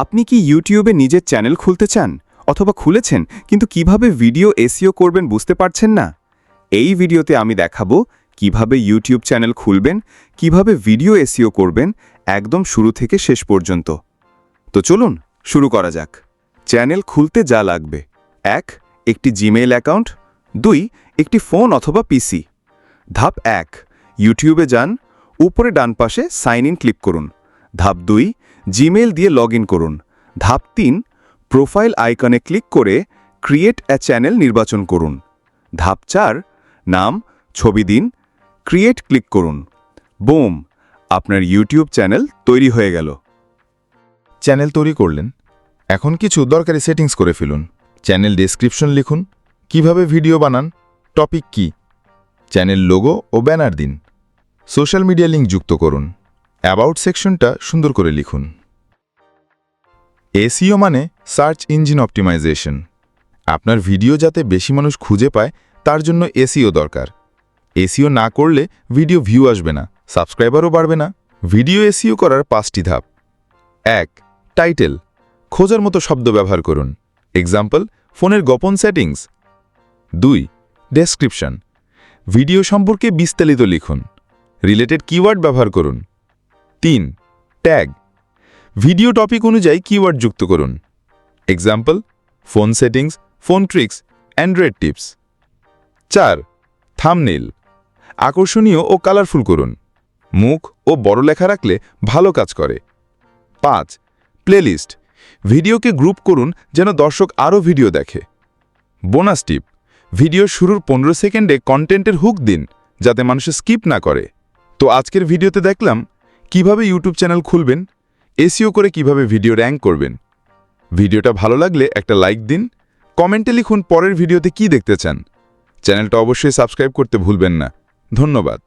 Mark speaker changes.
Speaker 1: আপনি কি ইউটিউবে নিজের চ্যানেল খুলতে চান অথবা খুলেছেন, কিন্তু কীভাবে ভিডিও এসিও করবেন বুঝতে পারছেন না? এই ভিডিওতে আমি দেখাবো কীভাবে ইউটিউব চ্যানেল খুলবেন, কীভাবে ভিডিও এসিও করবেন একদম শুরু থেকে শেষ পর্যন্ত। তো চলুন, শুরু করা যাক। চ্যানেল খুলতে যা লাগবে। এক, একটি জিমেইল অ্যাকাউন্ট। দুই, একটি ফোন অথবা পিসি। ধাপ এক, ইউটিউবে যান, উপরে ডান পাশে সাইন ইন ক্লিক করুন। ধাপ দুই জিমেইল দিয়ে লগ করুন। ধাপ তিন, প্রোফাইল আইকনে ক্লিক করে ক্রিয়েট অ্যা চ্যানেল নির্বাচন করুন। ধাপ চার, নাম, ছবি দিন, ক্রিয়েট ক্লিক করুন। বোম, আপনার ইউটিউব চ্যানেল তৈরি হয়ে গেল।
Speaker 2: চ্যানেল তৈরি করলেন? এখন কিছু দরকারি সেটিংস করে ফেলুন। চ্যানেল ডেসক্রিপশন লিখুন। কীভাবে ভিডিও বানান? টপিক কি? চ্যানেল লোগো ও ব্যানার দিন। সোশ্যাল মিডিয়া লিঙ্ক যুক্ত করুন। অ্যাবাউট সেকশনটা সুন্দর করে লিখুন। এসইও মানে সার্চ ইঞ্জিন অপটিমাইজেশন। আপনার ভিডিও যাতে বেশি মানুষ খুঁজে পায়, তার জন্য এসিও দরকার। এসিও না করলে ভিডিও ভিউ আসবে না, সাবস্ক্রাইবারও বাড়বে না। ভিডিও এসিও করার পাঁচটি ধাপ। এক, টাইটেল। খোঁজার মতো শব্দ ব্যবহার করুন। এক্সাম্পল ফোনের গোপন সেটিংস। দুই ডেসক্রিপশন ভিডিও সম্পর্কে বিস্তারিত লিখুন। রিলেটেড কিওয়ার্ড ব্যবহার করুন। তিন ট্যাগ ভিডিও টপিক অনুযায়ী কিওয়ার্ড যুক্ত করুন। Example phone settings phone tricks Android tips চার থামনেল আকর্ষণীয় ও কালারফুল করুন। মুখ ও বড় লেখা রাখলে ভালো কাজ করে। পাঁচ প্লেলিস্ট ভিডিওকে গ্রুপ করুন যেন দর্শক আরও ভিডিও দেখে। বোনাস টিপ ভিডিও শুরুর পনেরো সেকেন্ডে কন্টেন্টের হুক দিন, যাতে মানুষ স্কিপ না করে। তো আজকের ভিডিওতে দেখলাম, কীভাবে ইউটিউব চ্যানেল খুলবেন? এসিও করে কীভাবে ভিডিও র্যাঙ্ক করবেন? ভিডিওটা ভালো লাগলে একটা লাইক দিন, কমেন্টে লিখুন পরের ভিডিওতে কি দেখতে চান। চ্যানেলটা অবশ্যই সাবস্ক্রাইব করতে ভুলবেন না। ধন্যবাদ।